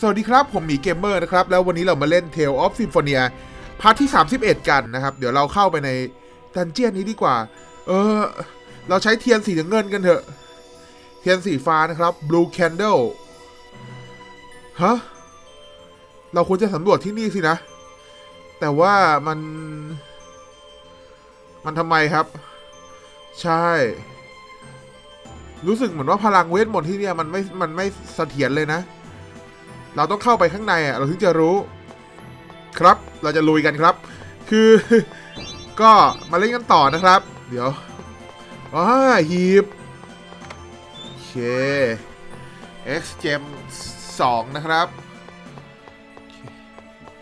สวัสดีครับ ผมหมีเกมเมอร์นะครับ แล้ววันนี้เรามาเล่น Tale of Symphonia พาร์ทที่ 31 กันนะครับ เดี๋ยวเราเข้าไปในดันเจียนนี้ดีกว่า เออ เราใช้เทียนสีเงินกันเถอะ เทียนสีฟ้านะครับ Blue Candle ฮะ เราควรจะสำรวจที่นี่สินะ แต่ว่ามัน มันทำไมครับ ใช่ รู้สึกเหมือนว่าพลังเวทมนต์ที่เนี่ยมันไม่ มันไม่เสถียรเลยนะ เราต้องเข้าไปข้างในอะเราถึงจะรู้ ครับเราจะลุยกันครับ คือ ก็มาเล่นกันต่อนะครับ เดี๋ยวอ๋อหีบโอเค X Gem 2 นะครับ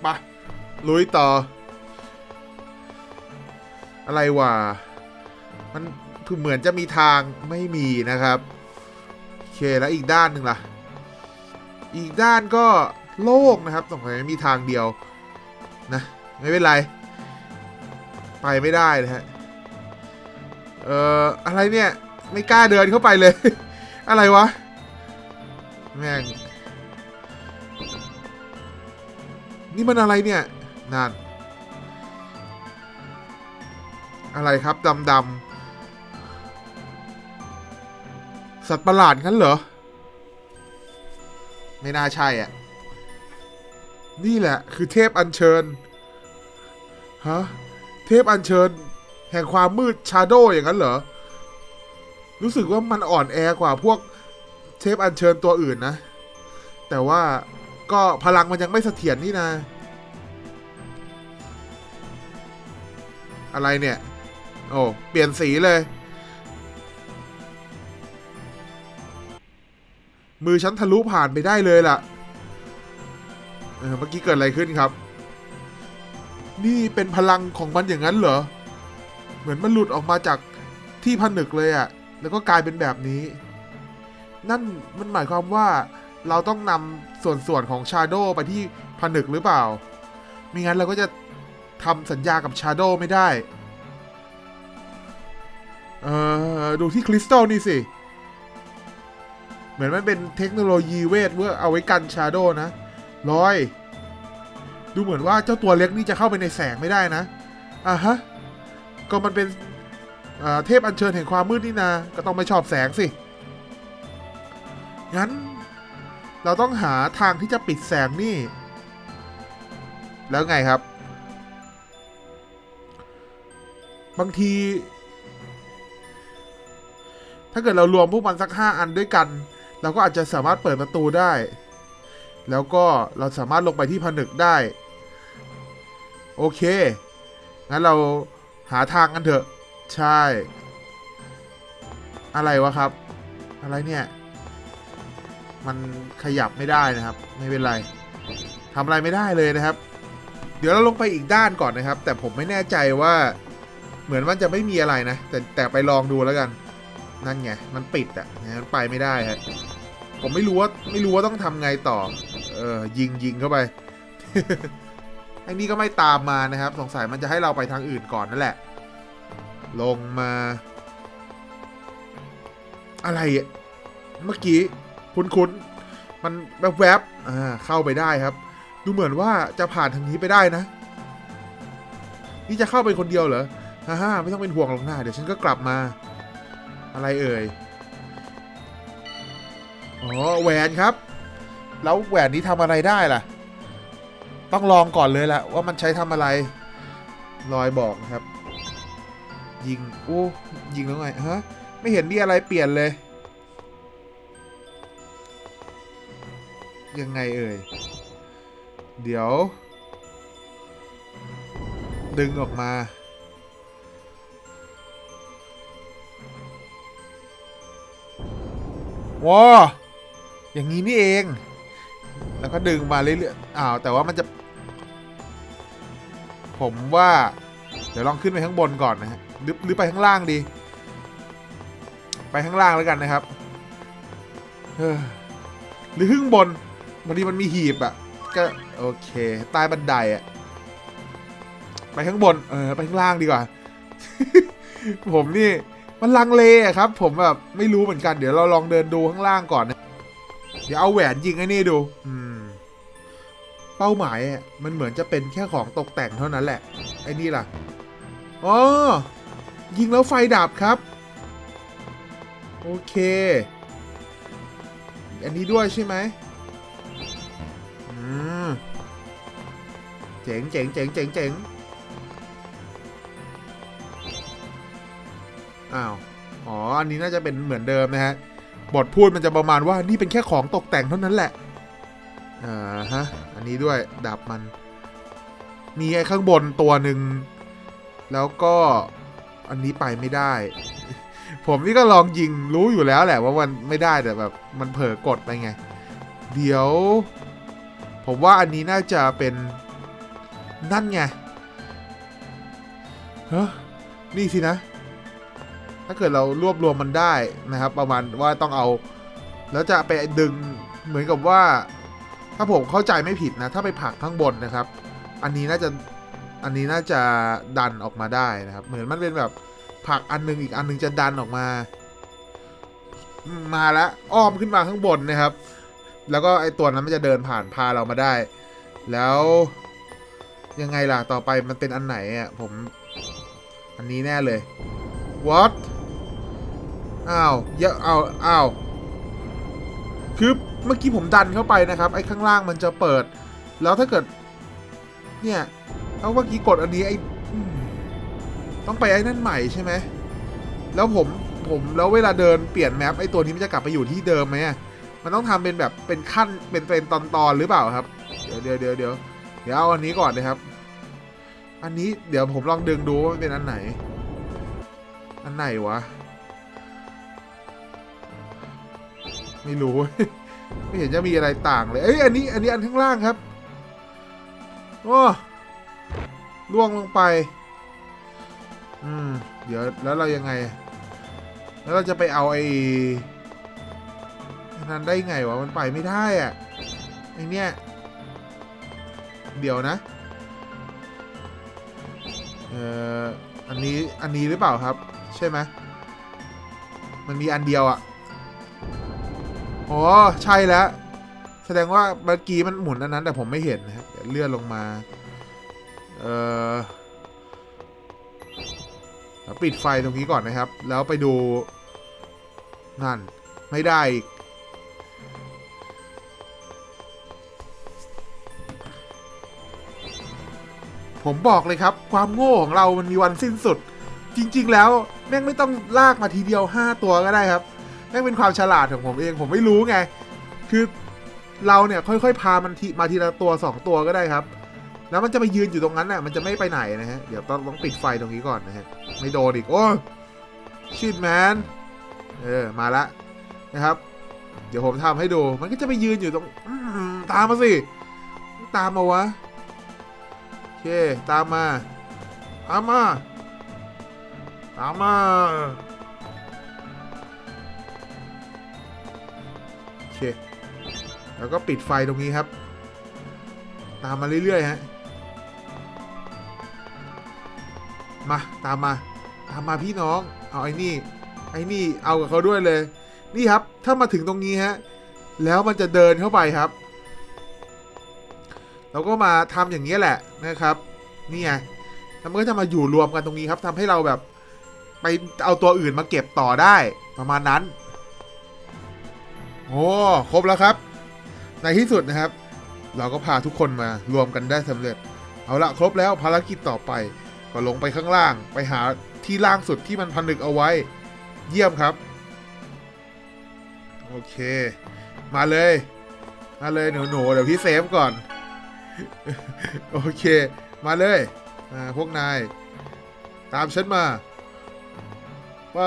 มาลุยต่อ อะไรวะมันเหมือนจะมีทางไม่มีนะครับ โอเคแล้วอีกด้านหนึ่งล่ะ อีกด้านก็โล่งนะครับสงสัยมีทางเดียวนะไม่เป็นไร ไปไม่ได้นะฮะเอ่ออะไรเนี่ยไม่กล้าเดินเข้าไปเลย อะไรวะแม่งนี่มันอะไรเนี่ยนั่นอะไรครับดำดำสัตว์ประหลาดงั้นเหรอ ไม่น่าใช่อะ นี่แหละ คือเทพอัญเชิญ ฮะ เทพอัญเชิญ แห่งความมืดชาโดอย่างนั้นเหรอ รู้สึกว่ามันอ่อนแอกว่าพวกเทพอัญเชิญตัวอื่นนะ แต่ว่าก็พลังมันยังไม่เสถียรนี่นะ อะไรเนี่ย โอ้ เปลี่ยนสีเลย มือฉันทะลุผ่านไปได้เลยล่ะ เออเมื่อกี้เกิดอะไรขึ้นครับ นี่เป็นพลังของมันอย่างนั้นเหรอ เหมือนมันหลุดออกมาจากที่ผนึกเลยอะ่ะแล้วก็กลายเป็นแบบนี้ นั่นมันหมายความว่าเราต้องนำส่วนส่วนของชาโดไปที่ผนึกหรือเปล่า ไม่งั้นเราก็จะทำสัญญากับชาโดไม่ได้ เออดูที่คริสตัลนี่สิเเหมือนมันเป็นเทคโนโลยีเวทเพื่อเอาไว้กันชาโดนะร้อย ดูเหมือนว่าเจ้าตัวเล็กนี่จะเข้าไปในแสงไม่ได้นะอะฮะ ก็มันเป็นอ่าเทพอัญเชิญแห่งความมืดนี่นา ก็ต้องไม่ชอบแสงสิ งั้น เราต้องหาทางที่จะปิดแสงนี่ แล้วไงครับ บางที ถ้าเกิดเรารวมพวกมันสักห้าอันด้วยกัน เราก็อาจจะสามารถเปิดประตูได้ แล้วก็เราสามารถลงไปที่ผนึกได้ โอเค งั้นเราหาทางกันเถอะ ใช่ อะไรวะครับ อะไรเนี่ย มันขยับไม่ได้นะครับ ไม่เป็นไรทำอะไรไม่ได้เลยนะครับ เดี๋ยวเราลงไปอีกด้านก่อนนะครับ แต่ผมไม่แน่ใจว่าเหมือนมันจะไม่มีอะไรนะ แต่แต่ไปลองดูแล้วกัน นั่นไง มันปิดอะ่ะงั้นไปไม่ได้ฮะผมไม่รู้ว่าไม่รู้ว่าต้องทำไงต่อ เออยิงยิงเข้าไปไอ้นี่ก็ไม่ตามมานะครับ สงสัยมันจะให้เราไปทางอื่นก่อนนั่นแหละ ลงมา อะไรอะเมื่อกี้คุ้นๆมันแวบๆอ่าเข้าไปได้ครับ ดูเหมือนว่าจะผ่านทางนี้ไปได้นะ นี่จะเข้าไปคนเดียวเหรอฮ่าฮ่าไม่ต้องเป็นห่วงหรอกนะเดี๋ยวฉันก็กลับมา อะไรเอ่ย อ๋อแหวนครับ แล้วแหวนนี้ทำอะไรได้ล่ะ ต้องลองก่อนเลยละว่ามันใช้ทำอะไรลอยบอกนะครับ ยิงโอ้ยิงแล้วไงฮะไม่เห็นมีอะไรเปลี่ยนเลย ยังไงเอ่ย เดี๋ยว ดึงออกมา ว้าอย่างนี้นี่เอง แล้วก็ดึงมาเรื่อยๆอ้าวแต่ว่ามันจะ ผมว่า เดี๋ยวลองขึ้นไปข้างบนก่อนนะฮะหรือหรือไปข้างล่างดี ไปข้างล่างแล้วกันนะครับหรือข้างบนบางทีมันมีหีบอะ่ะ ก็โอเคใต้บันไดอะ่ะไปข้างบน เออ ไปข้างล่างดีกว่า ผมนี่ มันลังเลอะครับ ผมแบบไม่รู้เหมือนกันเดี๋ยวเราลองเดินดูข้างล่างก่อนนะเดี๋ยวเอาแหวนยิงไอ้นี่ดูอืมเป้าหมายอะมันเหมือนจะเป็นแค่ของตกแต่งเท่านั้นแหละไอ้นี่ล่ะอ๋อยิงแล้วไฟดับครับ โอเค อันนี้ด้วยใช่ไหมอืมเจ๋งเจ๋งเจ๋งเจ๋งเจ๋ง อ้าว อ๋อ อันนี้น่าจะเป็นเหมือนเดิมนะฮะ บทพูดมันจะประมาณว่านี่เป็นแค่ของตกแต่งเท่านั้นแหละ อ่าฮะ อันนี้ด้วยดับมัน มีไอ้ข้างบนตัวหนึ่ง แล้วก็อันนี้ไปไม่ได้ ผมนี่ก็ลองยิงรู้อยู่แล้วแหละว่ามันไม่ได้แต่แบบมันเผลอกดไปไง เดี๋ยว ผมว่าอันนี้น่าจะเป็นนั่นไงเฮ้นี่สินะ ถ้าเกิดเรารวบรวมมันได้นะครับ ประมาณว่าต้องเอา แล้วจะไปดึงเหมือนกับว่า ถ้าผมเข้าใจไม่ผิดนะ ถ้าไปผักข้างบนนะครับ อันนี้น่าจะอันนี้น่าจะดันออกมาได้นะครับ เหมือนมันเป็นแบบผักอันหนึงอีกอันหนึงจะดันออกมา มาแล้วอ้อมขึ้นมาข้างบนนะครับ แล้วก็ไอตัวนั้นมันจะเดินผ่านพาเรามาได้ แล้วยังไงล่ะต่อไปมันเป็นอันไหนอะผม อันนี้แน่เลย what อ้าวเยอะอ้าวอ้าวคือเมื่อกี้ผมดันเข้าไปนะครับ ไอ้ข้างล่างมันจะเปิด แล้วถ้าเกิด เนี่ยเอาเมื่อกี้กดอันนี้ไอ้ต้องไปไอ้นั่นใหม่ใช่ไหมแล้วผมผมแล้วเวลาเดินเปลี่ยนแมปไอ้ตัวนี้มันจะกลับไปอยู่ที่เดิมไหมมันต้องทำเป็นแบบเป็นขั้นเป็นเป็นตอนตอนๆหรือเปล่าครับ เดี๋ยวเดี๋ยวเดี๋ยวเดี๋ยวเดี๋ยวเอาอันนี้ก่อนนะครับ อันนี้เดี๋ยวผมลองดึงดูว่ามันเป็นอันไหน อันไหนวะ ไม่รู้ ไม่เห็นจะมีอะไรต่างเลย เอ้ย อันนี้ อันนี้อันข้างล่างครับ โอ้ล่วงลงไป อืม เดี๋ยว แล้วเรายังไง แล้วเราจะไปเอาไอ้นนั้นได้ไงวะ มันไปไม่ได้อะไอเนี้ย เดี๋ยวนะ เอ่อ อันนี้ อันนี้หรือเปล่าครับ ใช่ไหมมันมีอันเดียวอะ อ๋อ ใช่แล้ว แสดงว่าเมื่อกี้มันหมุนอันนั้น แต่ผมไม่เห็นนะครับเดี๋ยวเลื่อนลงมา เออเดี๋ยวปิดไฟตรงนี้ก่อนนะครับ แล้วไปดู นั่น ไม่ได้อีกผมบอกเลยครับ ความโง่ของเรามันมีวันสิ้นสุด จริง ๆ แล้วแม่งไม่ต้องลากมาทีเดียว 5 ตัวก็ได้ครับ แม่งเป็นความฉลาดของผมเองผมไม่รู้ไง คือเราเนี่ยค่อยๆ พามันทีมาทีละตัว 2 ตัวก็ได้ครับ แล้วมันจะไปยืนอยู่ตรงนั้นน่ะมันจะไม่ไปไหนนะฮะ เดี๋ยวต้องต้องปิดไฟตรงนี้ก่อนนะฮะ ไม่โดนอีก โอ้ชิดแมน เออ มาละนะครับ เดี๋ยวผมทำให้ดู มันก็จะไปยืนอยู่ตรงตามมาสิ ตามมาวะ โอเค ตามมา ตามมา ตามมา เค แล้วก็ปิดไฟตรงนี้ครับ ตามมาเรื่อยๆฮะ มา ตามมา ตามมาพี่น้อง เอาไอ้นี่ ไอ้นี่ เอากับเขาด้วยเลย นี่ครับ ถ้ามาถึงตรงนี้ฮะ แล้วมันจะเดินเข้าไปครับ เราก็มาทำอย่างนี้แหละนะครับ นี่ไงแล้วมันก็จะมาอยู่รวมกันตรงนี้ครับทำให้เราแบบ ไปเอาตัวอื่นมาเก็บต่อได้ประมาณนั้น โอ้ครบแล้วครับ ในที่สุดนะครับ เราก็พาทุกคนมารวมกันได้สำเร็จ เอาละครบแล้วภารกิจต่อไป ก็ลงไปข้างล่าง ไปหาที่ล่างสุดที่มันผนึกเอาไว้ เยี่ยมครับ โอเค มาเลย มาเลยหนูหนูเดี๋ยวพี่เซฟก่อน โอเค มาเลยอ่าพวกนาย ตามฉันมา ไป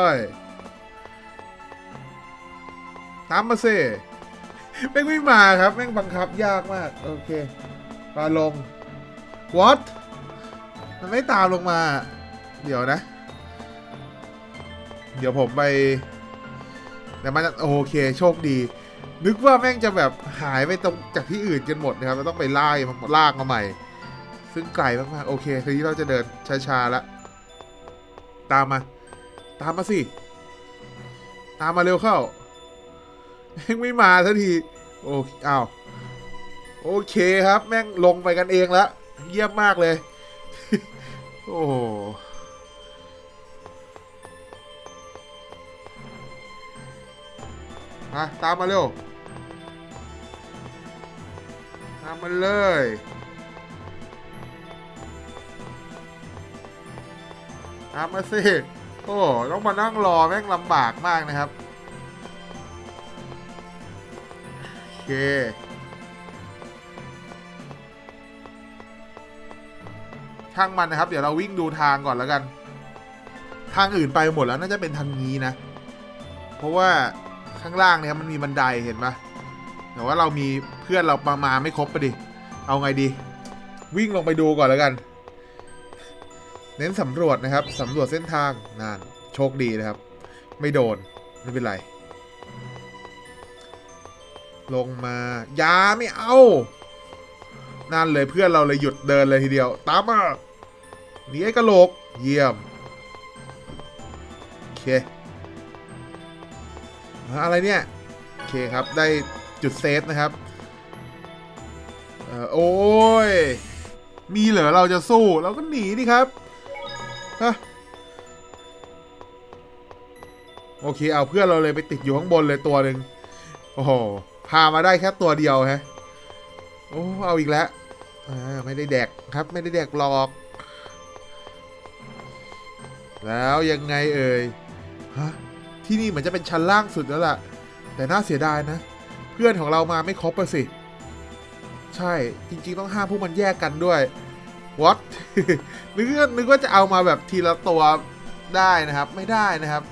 ตามมาสิแม่งไม่มาครับ แม่งบังคับยากมาก โอเคปาลง what มันไม่ตามลงมา เดี๋ยวนะ เดี๋ยวผมไปแต่มันโอเค โชคดี นึกว่าแม่งจะแบบหายไปตรงจากที่อื่นกันหมดนะครับเราต้องไปไล่มาลากมาใหม่ ซึ่งไกลมากๆ โอเค ทีนี้เราจะเดินช้าๆล้วตามมา ตามมาสิ ตามมาเร็วเข้า แม่งไม่มาสักทีโอ้อ้าวโอเคครับแม่งลงไปกันเองแล้วเยี่ยมมากเลย โอ้มาตามมาเร็ว ตามมาเลยตามมาสิ โอ้ ต้องมานั่งรอแม่งลำบากมากนะครับ ช่างมันนะครับ เดี๋ยวเราวิ่งดูทางก่อนแล้วกัน ทางอื่นไปหมดแล้วน่าจะเป็นทางนี้นะ เพราะว่าข้างล่างเนี่ยมันมีบันไดเห็นปะแต่ว่าเรามีเพื่อนเรามามาไม่ครบไปดิ เอาไงดี วิ่งลงไปดูก่อนแล้วกัน เน้นสำรวจนะครับสำรวจเส้นทางนานโชคดีนะครับ ไม่โดน ไม่เป็นไร ลงมายาไม่เอานั่นเลยเพื่อนเราเลยหยุดเดินเลยทีเดียว ตามมาหนีไอ้กระโหลก เยี่ยม โอเคอ่าอะไรเนี่ย โอเคครับ ได้จุดเซฟนะครับ เออโอ้ย มีเหรอเราจะสู้ เราก็หนีดิครับ ฮะ โอเค เอาเพื่อนเราเลยไปติดอยู่ข้างบนเลยตัวหนึ่งโอ้โห พามาได้แค่ตัวเดียวฮะโอ้เอาอีกแล้วอ่าไม่ได้แดกครับไม่ได้แดกหลอก แล้วยังไงเอ่ยฮะที่นี่เหมือนจะเป็นชั้นล่างสุดแล้วล่ะ แต่น่าเสียดายนะ เพื่อนของเรามาไม่ครบอะสิ ใช่จริง ๆ ต้องห้ามพวกมันแยกกันด้วย what นึกนึกว่าจะเอามาแบบทีละตัวได้นะครับ ไม่ได้นะครับ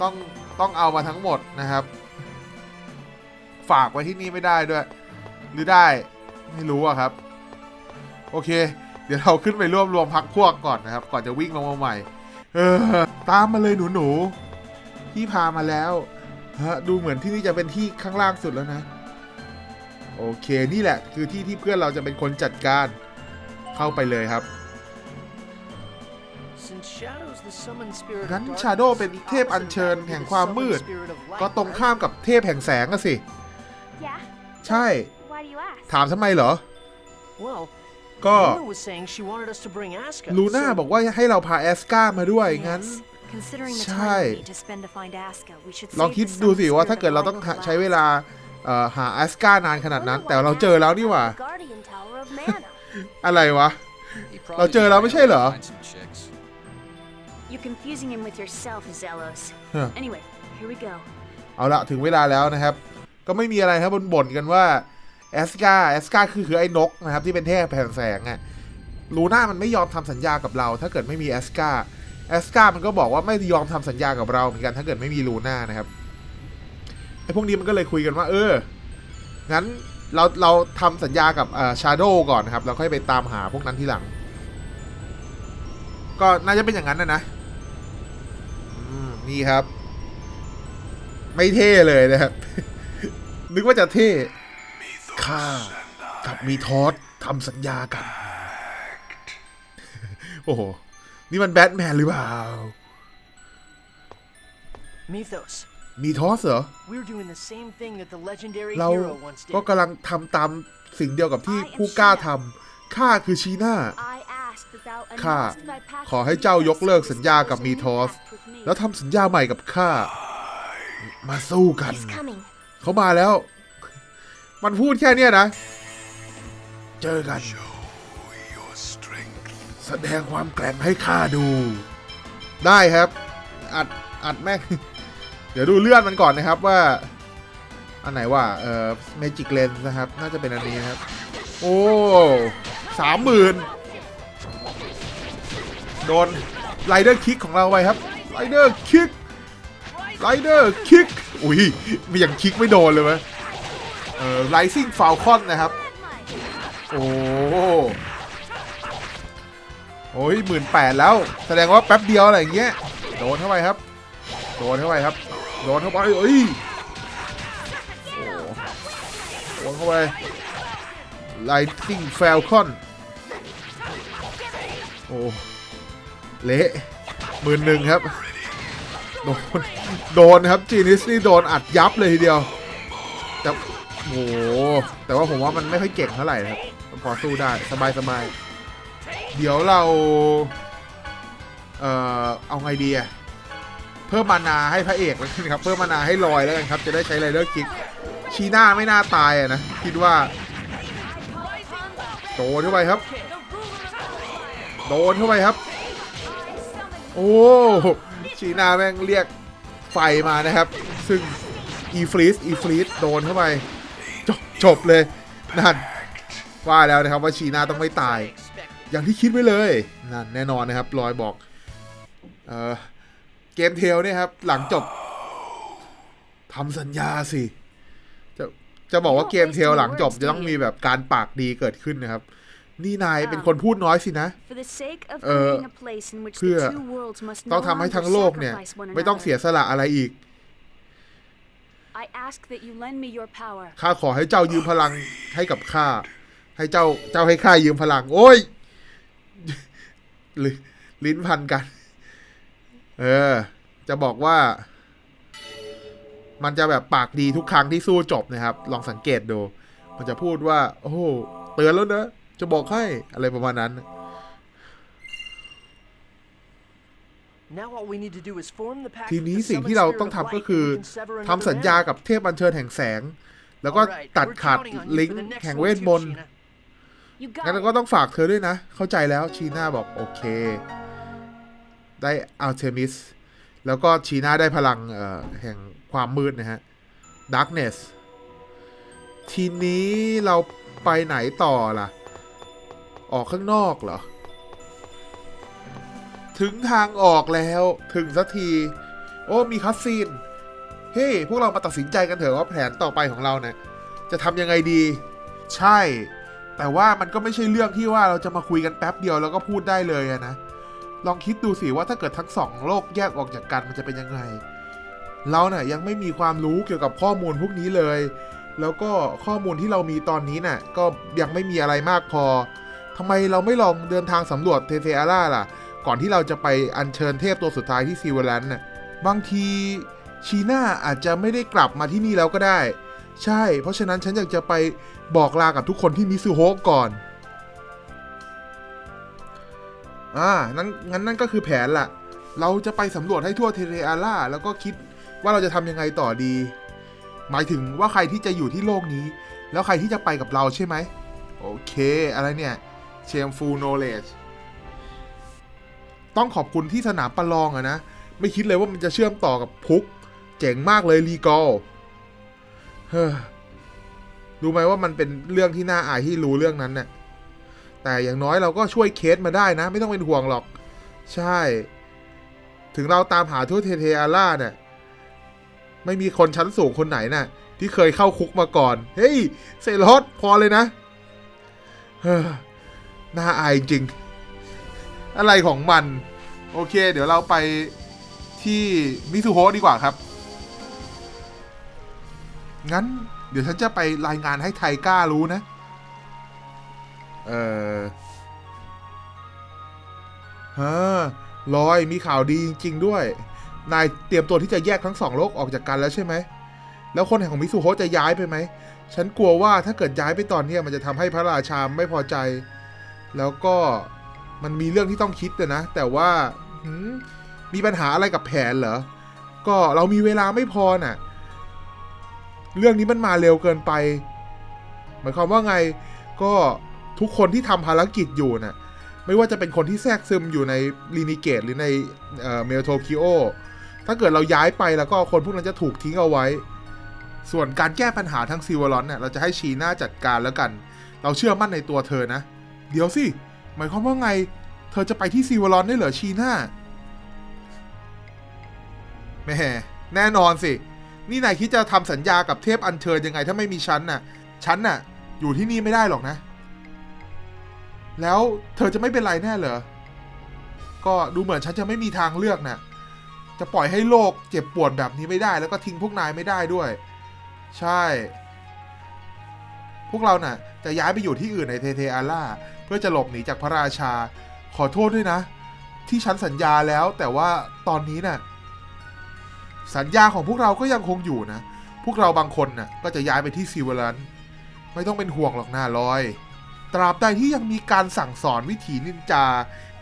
ต้องต้องเอามาทั้งหมดนะครับ ฝากไว้ที่นี่ไม่ได้ด้วย หรือได้ไม่รู้อะครับ โอเค เดี๋ยวเราขึ้นไปรวบรวมพักพวกก่อนนะครับ ก่อนจะวิ่งลงมาใหม่ เออ ตามมาเลยหนูหนูๆพี่พามาแล้วฮะดูเหมือนที่นี่จะเป็นที่ข้างล่างสุดแล้วนะ โอเคนี่แหละ คือที่ที่เพื่อนเราจะเป็นคนจัดการเข้าไปเลยครับงั้น Shadow เป็นเทพอัญเชิญแห่งความมืด ก็ตรงข้ามกับเทพแห่งแสงอะสิ Yeah. ใช่ Why do you ask? ถามทำไมเหรอ Well, ก็ Luna was saying she wanted us to bring Aska. ลูน่า so- บอกว่าให้เราพาแอสกามาด้วย งั้น Yes. Considering the ใช่ time we need to spend to find Aska, we should ลอง save คิด the ดู summon สิว่า spirit ถ้า of เกิดเรา light ต้องหา for ใช้ last. เวลาเอ่อหาแอสกานานขนาดนั้น แต่เราเจอแล้วนี่หว่า The Guardian Tower of Mana. อะไรวะ He เรา probably เจอแล้วไม่ใช่เหรอ find some chicks. You're confusing him with yourself, Zelos. Huh. Anyway, here we go. เอาละถึงเวลาแล้วนะครับ ก็ไม่มีอะไรครับบนบ่นๆกันว่าแอสกาแอสกาคือคือไอ้นกนะครับที่เป็นเทพแผ่นแสงอะลูน่ามันไม่ยอมทำสัญญากับเรา ถ้าเกิดไม่มีแอสกาแอสกามันก็บอกว่าไม่ยอมทำสัญญากับเราเหมือนกันถ้าเกิดไม่มีลูน่านะครับไอ้พวกนี้มันก็เลยคุยกันว่า เออ งั้นเราเราทำสัญญากับเอ่อชาโดก่อนนะครับแล้วค่อยไปตามหาพวกนั้นทีหลัง ก็น่าจะเป็นอย่างนั้นนะนะนี่ครับ ไม่เท่เลยนะครับ นึกว่าจะเท่ข้ากับมีทอสทำสัญญากัน โอ้โห นี่มันแบทแมนหรือเปล่า Mythos. มีทอสเหรอ We're doing the same thing that the legendary เรา hero once ก็ did. กำลังทำตามสิ่งเดียวกับที่ I am ผู้กล้า Sheena ทำข้าคือชีน่า I ask that thou ข้า annulst thy pact ขอให้ with เจ้ายก Mythos เลิก and สัญญากับ establish มี a ท new อส pact with me. แล้วทำสัญญาใหม่กับข้า มาสู้กัน He's coming. เขามาแล้ว มันพูดแค่เนี้ยนะ เจอกัน แสดงความแกร่งให้ข้าดู ได้ครับ อัด อัดแม่ง เดี๋ยวดูเลื่อนมันก่อนนะครับว่า อันไหนว่า เอ่อเมจิกเลนนะครับ น่าจะเป็นอันนี้นะครับ โอ้สามหมื่นโดนไรเดอร์คิกของเราไปครับไรเดอร์คิก ไรเดอร์คิก อุ้ยมีอย่างคิกไม่โดนเลยไหมเอ่อไรซิ่งฟาวคอนนะครับ โอ้โอ้ยหมื่นแปดแล้ว แสดงว่าแป๊บเดียวอะไรอย่างเงี้ย โดนเข้าไปครับ โดนเข้าไปครับ โดนเข้าไปเอ้ยโอ้โดนเข้าไปไลทิงแฟลคอนโอ้ เละหมื่นหนึ่งครับ โดนโดนครับจีนิสนี่โดนอัดยับเลยทีเดียวแต่โอ้โหแต่ว่าผมว่ามันไม่ค่อยเก่งเท่าไหร่นะครับพอสู้ได้สบายสบายเดี๋ยวเรา เอ่อเอาไงดีอะเพิ่มมานาให้พระเอกแล้วกันครับ เพิ่มมานาให้ลอยแล้วกันครับ จะได้ใช้ไรเดอร์คิกชีหน้าไม่น่าตายอะนะ คิดว่า โดนเข้าไปครับ โดนเข้าไปครับ โอ้ ชีหน้าแม่งเรียกไฟมานะครับ ซึ่งอีฟรีสอีฟรีสโดนเข้าไปจบจบเลยนั่นว่าแล้วนะครับว่าชีหน้าต้องไม่ตาย อย่างที่คิดไว้เลยนั่นแน่นอนนะครับลอยบอกเออเกมเทลเนี่ยครับ หลังจบทำสัญญาสิ จะจะบอกว่าเกมเทลหลังจบจะต้องมีแบบการปากดีเกิดขึ้นนะครับ นี่นายเป็นคนพูดน้อยสินะ For the sake of เอ่อ creating a place in which เพื่อ the two worlds must ต้อง no ทำให้ longer ทั้งโลกเนี่ย sacrifice one ไม่ต้องเสีย another. สละอะไรอีก I ask that you lend me your power. ข้าขอให้เจ้ายืมพลังให้กับข้า ให้เจ้าเจ้าให้ข้ายืมพลัง โอ้ยลิลิ้นพันกัน เออ จะบอกว่า มันจะแบบปากดีทุกครั้งที่สู้จบนะครับ ลองสังเกตดู มันจะพูดว่า โอ้โหเตือนแล้วนะ จะบอกให้อะไรประมาณนั้น Now all we need to do is form the pact ที with นี้ the สิ่ง summoned ที่เรา spirit ต้อง of ทำ light ก็ and คือ we can sever ทำ another สัญญา hand. กับเทพอัญเชิญแห่งแสง แล้วก็ Alright, ตัด we're ขาด counting on you ลิง for ก์ the next แห่ง one เวท too, มนต์ Sheena. You งั้น got ก็ it. ต้องฝากเธอด้วยนะ เข้าใจแล้วชีน่าบอกโอเค ได้อัลเทมิส แล้วก็ชีน่าได้พลังเอ่อแห่งความมืดนะฮะด a r k กเนสทีนี้เราไปไหนต่อล่ะ ออกข้างนอกเหรอ ถึงทางออกแล้วถึงสักที โอ้มีคัสซีน เฮ้ยพวกเรามาตัดสินใจกันเถอะว่าแผนต่อไปของเราเนี่ยจะทำยังไงดี ใช่ แต่ว่ามันก็ไม่ใช่เรื่องที่ว่าเราจะมาคุยกันแป๊บเดียวแล้วก็พูดได้เลยนะ ลองคิดดูสิว่าถ้าเกิดทั้งสองโลกแยกออกจากกันมันจะเป็นยังไง เราเนี่ยยังไม่มีความรู้เกี่ยวกับข้อมูลพวกนี้เลยแล้วก็ข้อมูลที่เรามีตอนนี้น่ะก็ยังไม่มีอะไรมากพอ ทำไมเราไม่ลองเดินทางสำรวจเทเทอาร่าล่ะ ก่อนที่เราจะไปอัญเชิญเทพตัวสุดท้ายที่ซีเวลันน่ะบางทีชีน่าอาจจะไม่ได้กลับมาที่นี่แล้วก็ได้ ใช่ เพราะฉะนั้นฉันอยากจะไปบอกลากับทุกคนที่มิซูโฮก่อนอ่านั้นงั้นนั่นก็คือแผนล่ะเราจะไปสำรวจให้ทั่วเทเรอาร่าแล้วก็คิดว่าเราจะทำยังไงต่อดี หมายถึงว่าใครที่จะอยู่ที่โลกนี้ แล้วใครที่จะไปกับเราใช่ไหม โอเค อะไรเนี่ย เชมฟูโนเลจต้องขอบคุณที่สนามประลองอะนะ ไม่คิดเลยว่ามันจะเชื่อมต่อกับพุก เจ๋งมากเลยรีกอลเฮ้อรู้ไหมว่ามันเป็นเรื่องที่น่าอายที่รู้เรื่องนั้นเนี่ยแต่อย่างน้อยเราก็ช่วยเคสมาได้นะ ไม่ต้องเป็นห่วงหรอก ใช่ ถึงเราตามหาทั่วเทเทอาร่าเนี่ยไม่มีคนชั้นสูงคนไหนน่ะ ที่เคยเข้าคุกมาก่อน เฮ้ยเซรอสพอเลยนะเฮ้อ น่าอายจริง อะไรของมัน โอเค เดี๋ยวเราไปที่มิซูโฮดีกว่าครับ งั้น เดี๋ยวฉันจะไปรายงานให้ไทก้ารู้นะ เออฮะลอยมีข่าวดีจริง ๆ ด้วย นายเตรียมตัวที่จะแยกทั้งสองโลกออกจากกันแล้วใช่ไหม แล้วคนแห่งของมิซูโฮจะย้ายไปไหม ฉันกลัวว่าถ้าเกิดย้ายไปตอนนี้มันจะทำให้พระราชาไม่พอใจ แล้วก็มันมีเรื่องที่ต้องคิดนะนะ แต่ว่ามีปัญหาอะไรกับแผนเหรอ ก็เรามีเวลาไม่พอน่ะ เรื่องนี้มันมาเร็วเกินไป หมายความว่าไง ก็ทุกคนที่ทำภารกิจอยู่น่ะ ไม่ว่าจะเป็นคนที่แทรกซึมอยู่ในลีนิเกตหรือในเมลโทคิโอ ถ้าเกิดเราย้ายไปแล้วก็คนพวกนั้นจะถูกทิ้งเอาไว้ ส่วนการแก้ปัญหาทั้งซิวอลอนเนี่ยเราจะให้ชีน่าจัดการแล้วกัน เราเชื่อมั่นในตัวเธอนะ เดี๋ยวสิ หมายความว่าไง เธอจะไปที่ซิวอลอนได้เหรอชีน่าแหม่แน่นอนสิ นี่นายคิดจะทำสัญญากับเทพอัญเชิญยังไงถ้าไม่มีฉันน่ะ ฉันน่ะ อยู่ที่นี่ไม่ได้หรอกนะ แล้วเธอจะไม่เป็นไรแน่เหรอ ก็ดูเหมือนฉันจะไม่มีทางเลือกน่ะ จะปล่อยให้โลกเจ็บปวดแบบนี้ไม่ได้ แล้วก็ทิ้งพวกนายไม่ได้ด้วย ใช่ วกเราน่ะ จะย้ายไปอยู่ที่อื่นในเทเทอาร่าเพื่อจะหลบหนีจากพระราชา ขอโทษด้วยนะ ที่ฉันสัญญาแล้วแต่ว่าตอนนี้น่ะ สัญญาของพวกเราก็ยังคงอยู่นะ พวกเราบางคนน่ะก็จะย้ายไปที่ซิวลันไม่ต้องเป็นห่วงหรอกหน้าลอย ตราบใดที่ยังมีการสั่งสอนวิถีนินจา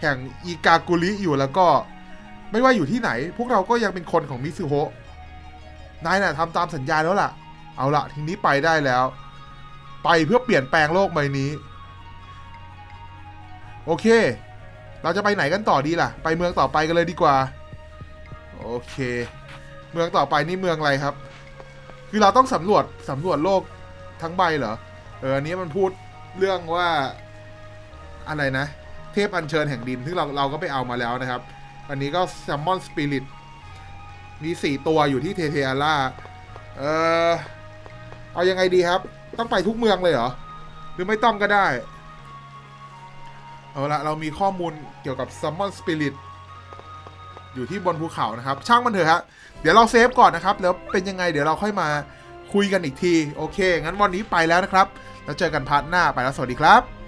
แห่งอีกากุริอยู่แล้วก็ ไม่ว่าอยู่ที่ไหน พวกเราก็ยังเป็นคนของมิซึโฮะนายน่ะทำตามสัญญาแล้วล่ะ เอาละทีนี้ไปได้แล้ว ไปเพื่อเปลี่ยนแปลงโลกใบนี้ โอเค เราจะไปไหนกันต่อดีล่ะ ไปเมืองต่อไปกันเลยดีกว่า โอเค เมืองต่อไปนี่เมืองอะไรครับ คือเราต้องสำรวจสำรวจโลกทั้งใบเหรอ เอออันนี้มันพูดเรื่องว่าอะไรนะ เทพอัญเชิญแห่งดินซึ่งเราเราก็ไปเอามาแล้วนะครับ อันนี้ก็แซมมอนสปิริตมีสี่ตัวอยู่ที่เทเทอาร่าเออเอายังไงดีครับ ต้องไปทุกเมืองเลยเหรอ หรือไม่ต้องก็ได้ เอาละเรามีข้อมูลเกี่ยวกับซัมมอนสปิริตอยู่ที่บนภูเขานะครับ ช่างมันเถอะฮะเดี๋ยวเราเซฟก่อนนะครับ แล้วเป็นยังไงเดี๋ยวเราค่อยมาคุยกันอีกที โอเค งั้นวันนี้ไปแล้วนะครับ แล้วเจอกันพาร์ทหน้าไปแล้วสวัสดีครับ